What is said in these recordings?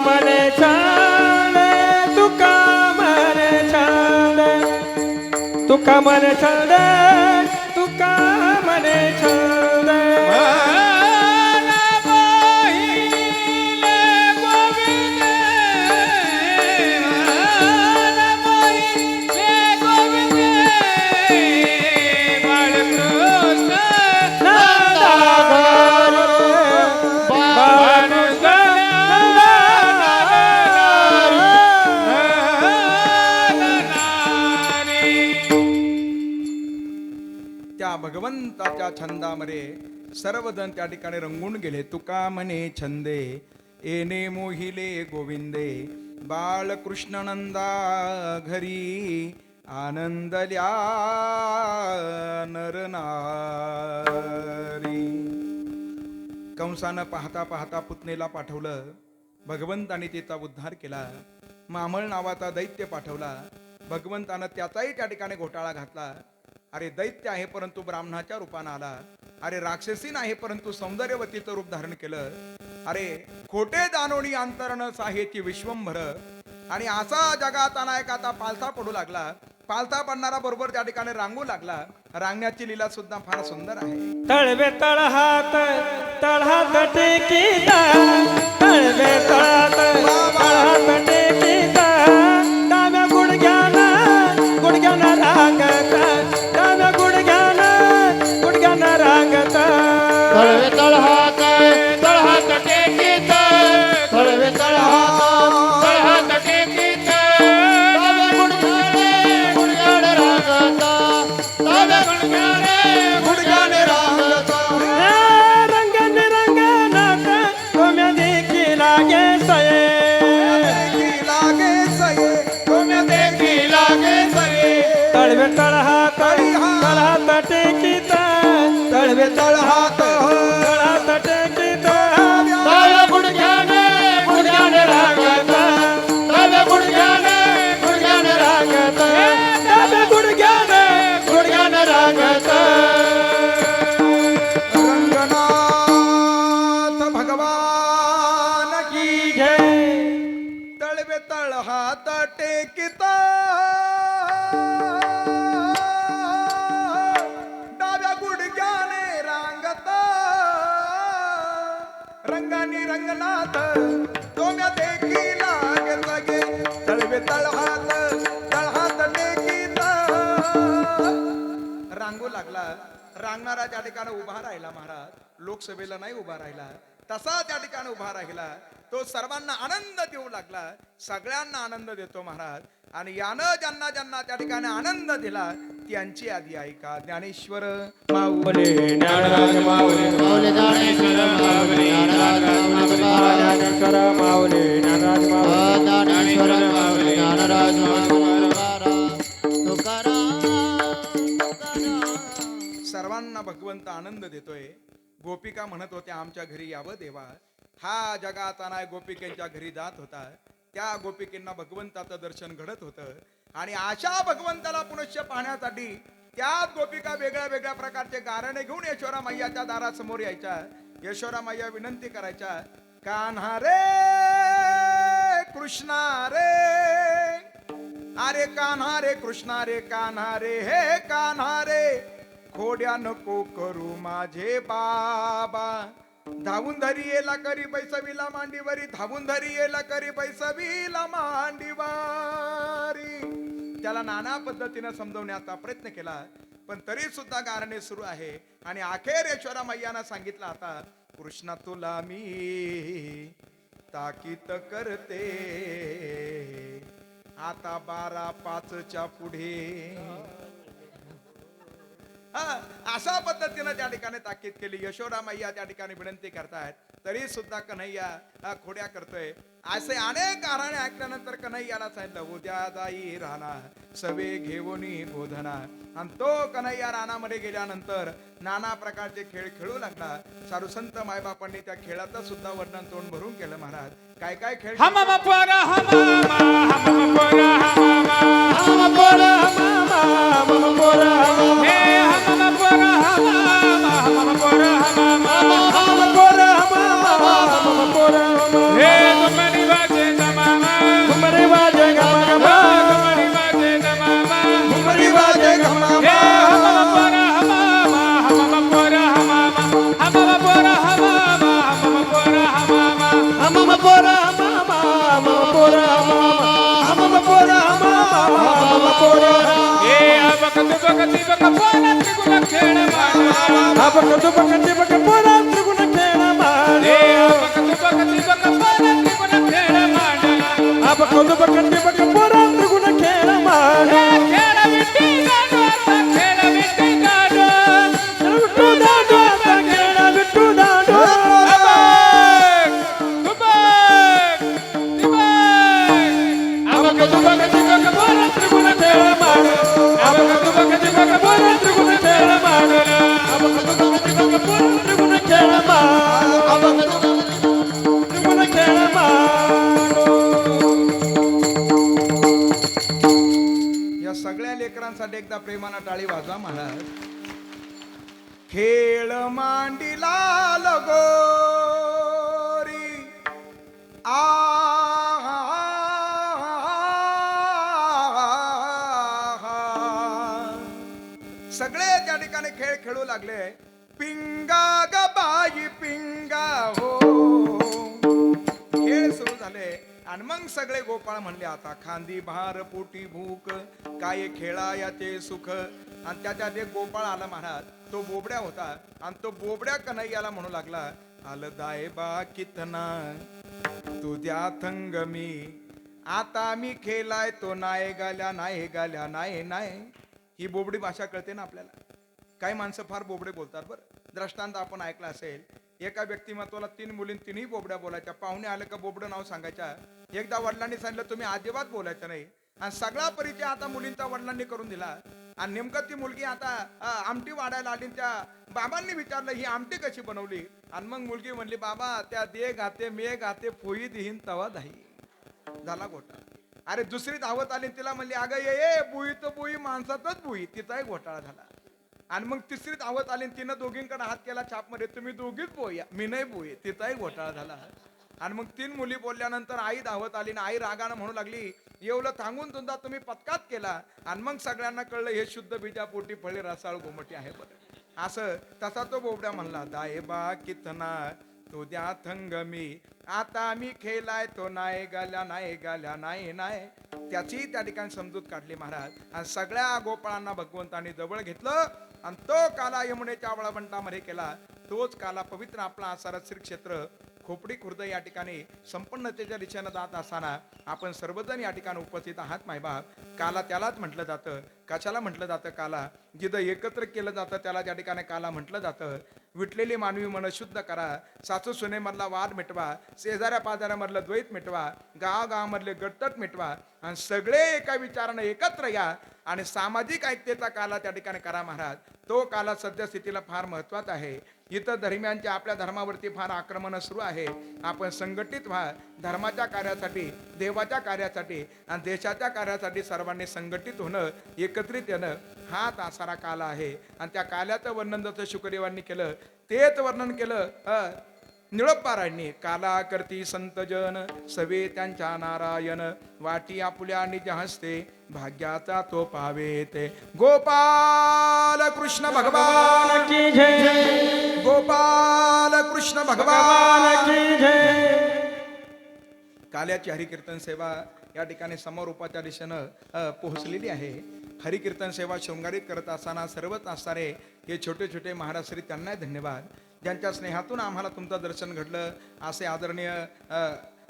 मने छान तुका मन छंद भगवंताच्या छंदामध्ये सर्वजण त्या ठिकाणी रंगून गेले. तुका म्हणे छंदे एने मोहिले गोविंदे. बाळकृष्ण नंदा घरी आनंदल्या नरनारी कंसानं पाहता पाहता पुतनेला पाठवलं. भगवंताने तिचा उद्धार केला. मामळ नावाचा दैत्य पाठवला. भगवंतानं त्याचाही त्या ठिकाणी घोटाळा घातला. अरे दैत्य आहे परंतु ब्राह्मणाच्या रूपानं आला. अरे राक्षसी नाही परंतु सौंदर्यवतीचं रूप धारण केलं. अरे खोटे दानोणी अंतरण साहेची विश्वंभर. आणि असा जगात अनायक आता पालथा पडू लागला. पालथा पडणारा बरोबर त्या ठिकाणी रांगू लागला. रांगण्याची लीला सुद्धा फार सुंदर आहे. तळवे तळहात तळहात टेकी तुम्ही देखी लागे सये. तळवे तळहात रांगणारा त्या ठिकाणी उभा राहिला महाराज लोकसभेला नाही उभा राहिला तसा त्या ठिकाणी उभा राहिला तो सर्वांना आनंद देऊ लागला सगळ्यांना आनंद देतो महाराज. आणि यानं ज्यांना ज्यांना त्या ठिकाणी आनंद दिला त्यांची आधी ऐका. ज्ञानेश्वर माऊली. सर्वांना भगवंत आनंद देतोय. गोपिका म्हणत होत्या आमच्या घरी यावं देवा. हा जगाचा नाय गोपिकेंच्या घरी जात होता. त्या गोपिकेंना भगवंताचं दर्शन घडत होतं. आणि अशा भगवंताला पुनश्च पाहण्यासाठी त्याच गोपिका वेगळ्या वेगळ्या प्रकारचे गारणे घेऊन यशोरा मैयाच्या दारासमोर यायच्या. यशोरा मैया विनंती करायच्या कान्हा रे कृष्णा रे अरे कान्हा रे कृष्णा रे कान्हा रे हे कान्हा रे खोड्या नको करू माझे बाबा. धावून धरी येला करी बैसवीला मांडीवरी. धावून धरी येला करी बैसवीला मांडीवारी. त्याला नाना पद्धतीनं समजवण्याचा प्रयत्न केला पण तरी सुद्धा गारणे सुरू आहे. आणि अखेर यशोरा मैयाना सांगितलं आता कृष्णा तुला मी ताकीत करते. आता बारा पाचच्या पुढे हा, अशा पद्धतीनं त्या ठिकाणी ताकीद केली. यशोदा मैया त्या ठिकाणी विनंती करतायत. तरी सुद्धा कन्हैया हा, खोड्या करतोय. असे अनेक गाराणे ऐकल्यानंतर कन्हैयाला सांगितलं उद्या जाई राणा सवे घेऊनी बोधना. आणि तो कन्हैया रानामध्ये गेल्यानंतर नाना प्रकारचे खेळ खेळू लागला. साधू संत मायबापांनी त्या खेळाचं सुद्धा वर्णन तोंड भरून केलं महाराज. काय काय खेळ पोरा हम पोरा हम पोरा ए एकदा प्रेमानं टाळी वाजवा महाराज. खेळ मांडीला लगोरी. आ सगळे त्या ठिकाणी खेळ खेळू लागले. पिंगा ग बाई पिंगा हो. खेळ सुरू झाले. आणि मग सगळे गोपाळ म्हणले आता खांदी भार पोटी भूक काय खेळायाचे सुख? आणि त्याच्यात एक गोपाळ आला महाराज तो बोबड्या होता. आणि तो बोबड्या कन्हैयाला म्हणू लागला आलं दाय बा कितना तुझ्या थंग मी. आता मी खेळाय तो नाही गाल्या नाही गाल्या नाही नाही ही बोबडी भाषा कळते ना आपल्याला? काही माणसं फार बोबडे बोलतात बरं. दृष्टांत आपण ऐकला असेल एका व्यक्तिमत्वाला तीन मुलीं तिन्ही बोबड्या बोलायच्या. पाहुणे आलं का बोबडं नाव सांगायच्या. एकदा वडिलांनी सांगितलं तुम्ही अजिबात बोलायचं नाही. आणि सगळा परिचय आता मुलींचा वडिलांनी करून दिला. आणि नेमकं ती मुलगी आता आमटी वाढायला आली त्या बाबांनी विचारलं ही आमटी कशी बनवली? आणि मग मुलगी म्हणली बाबा त्या दे घाते मे घाते फोई दिहीन तवा दाही झाला घोटाळा. अरे दुसरी धावत आली तिला म्हणली अगं ये ये बुई तर बुई माणसातच बुई. तिचाही घोटाळा झाला. आणि मग तिसरी धावत आली तिनं दोघींकडे हात केला छापमध्ये तुम्ही दोघीच बोया मी नाही बोये तिचाही घोटाळा झाला आणि मग तीन मुली बोलल्यानंतर आई धावत आली आणि आई रागानं म्हणू लागली एवढं थांबून तुमचा तुम्ही पत्कात केला. आणि मग सगळ्यांना कळलं हे शुद्ध बीजा पोटी फळे रसाळ गोमटी आहे बरं. असं तसा तो बोबड्या म्हणला दाय बा कितना तो द्या थंग मी आता मी खेळलाय तो नाही गाल्या नाही गाल्या नाही नाही. त्याची त्या ठिकाणी समजूत काढली महाराज. आणि सगळ्या गोपाळांना भगवंतांनी जवळ घेतलं आणि तो काला यमुनेच्या आवळाबंटामध्ये केला तोच काला पवित्र आपला असा श्री क्षेत्र खोपडी खुर्द या ठिकाणी संपन्नतेच्या दिशेनं जात असताना आपण सर्वजण या ठिकाणी उपस्थित आहात मायबाप काला त्यालाच म्हटलं जातं. कशाला म्हटलं जातं काला? जिथं एकत्र केलं जातं त्याला त्या ठिकाणी काला म्हटलं जातं. विटलेली मानवी मन शुद्ध करा. सासू सुनेमधला वाद मिटवा. शेजाऱ्या पाजाऱ्यामधलं द्वैत मिटवा. गावागावामधले गटतट मिटवा. आणि सगळे एका विचारानं एकत्र या आणि सामाजिक ऐक्यतेचा काला त्या ठिकाणी करा महाराज. तो काला सद्यस्थितीला फार महत्त्वाचा आहे. इतर धर्मियांच्या आपल्या धर्मावरती फार आक्रमण सुरू आहे. आपण संघटित व्हा. धर्माच्या कार्यासाठी देवाच्या कार्यासाठी आणि देशाच्या कार्यासाठी सर्वांनी संघटित होणं एकत्रित येणं हा तासारा काला आहे. आणि त्या काल्याचं वर्णन जसं शुकदेवांनी केलं तेच वर्णन केलं अ, निळोपारायणी काला करती संत जन सवे त्यांच्या नारायण. वाटी आपुल्या निज हस्ते भाग्याचा तो पावे ते गोपाल कृष्ण भगवान की जय. गोपाल कृष्ण भगवान की जय. काल्याची हरिकीर्तन सेवा या ठिकाणी समरूपाच्या दिशेनं पोहोचलेली आहे. हरिकीर्तन सेवा शृंगारित करत असताना सर्वच असणारे हे छोटे छोटे महाराज श्री त्यांनाही धन्यवाद. ज्यांच्या स्नेहातून आम्हाला तुमचं दर्शन घडलं असे आदरणीय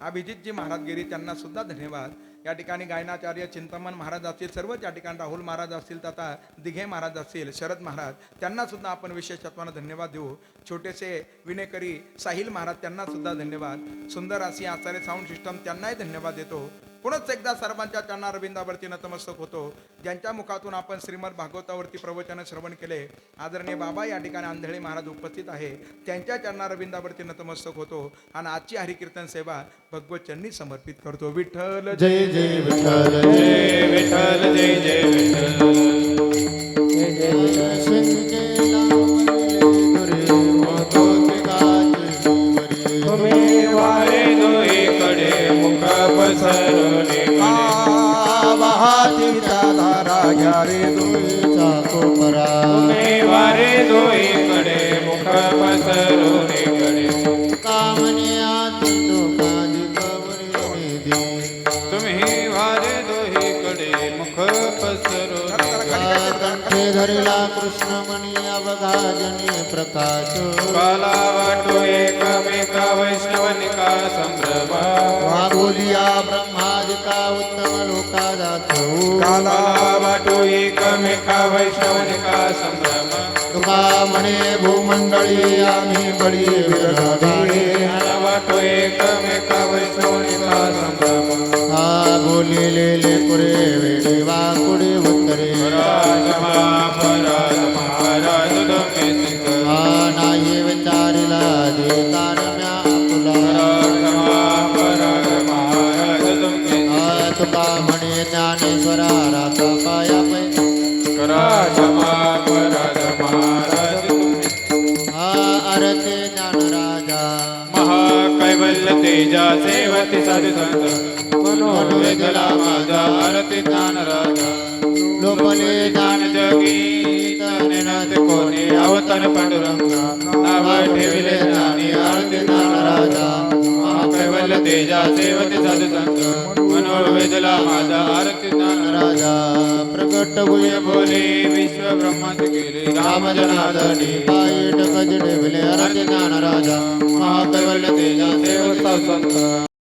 अभिजितजी महाराज गिरी त्यांना सुद्धा धन्यवाद. या ठिकाणी गायनाचार्य चिंतमन महाराज असतील सर्वच या ठिकाणी राहुल महाराज असतील तथा दिघे महाराज असतील शरद महाराज त्यांना सुद्धा आपण विशेषत्वानं धन्यवाद देऊ. छोटेसे विनेकरी साहिल महाराज त्यांना सुद्धा धन्यवाद. सुंदर अशी आचार्य साऊंड सिस्टम त्यांनाही धन्यवाद देतो. पुनच एकदा सर्वांच्या चरणारविंदावरती नतमस्तक होतो. ज्यांच्या मुखातून आपण श्रीमद भागवतावरती प्रवचन श्रवण केले आदरणीय बाबा या ठिकाणी आंधळे महाराज उपस्थित आहे. त्यांच्या चरणारविंदावरती नतमस्तक होतो आणि आजची हरिकीर्तन सेवा भगवत चरणी समर्पित करतो. विठ्ठल जय जय विठ्ठल. जय विठ्ठल जय जय विठ्ठल. जय जय वार दोहीकडे मुख पसरो कंठे धरिला कृष्णमणी अवघाजने प्रकाश. बाला वाटो एकमेका वैष्णवनिका संभ्रमा. वा बोलिया ब्रह्मादिका उत्तम लोका जातो. काला वाटो एकमेका वैष्णवनिका संभ्रमा. तुका म्हणे भूमंडळी आम्ही बळी विरगाणे वाटो एकमेका बोलिलेले पुरे वेळे वाकुडे उत्तरे हा नाही विचारिला म्या तुला तुका म्हणे ज्ञानेश्वरा राता पाया पै. हा अरते ज्ञान राजा. महाकैवल्य तेजा सेवती साधु संत मनोवेदला माझा आरती ज्ञान राजा. लोपने ज्ञान जगी तनिनाथ कोणी अवतार पांडुरंगा. नाव ठेविले नानी आरती ज्ञान राजा. महाकैवल्य तेजा सेवती साधु संत. मनोवेदला माझा आरती ज्ञान राजा. प्रकट गुय बोले विश्व ब्रह्मात केले राम जनार्दनी पायट कजडे विले आरती ज्ञान राजा. महाकैवल्य तेजा देवता संत.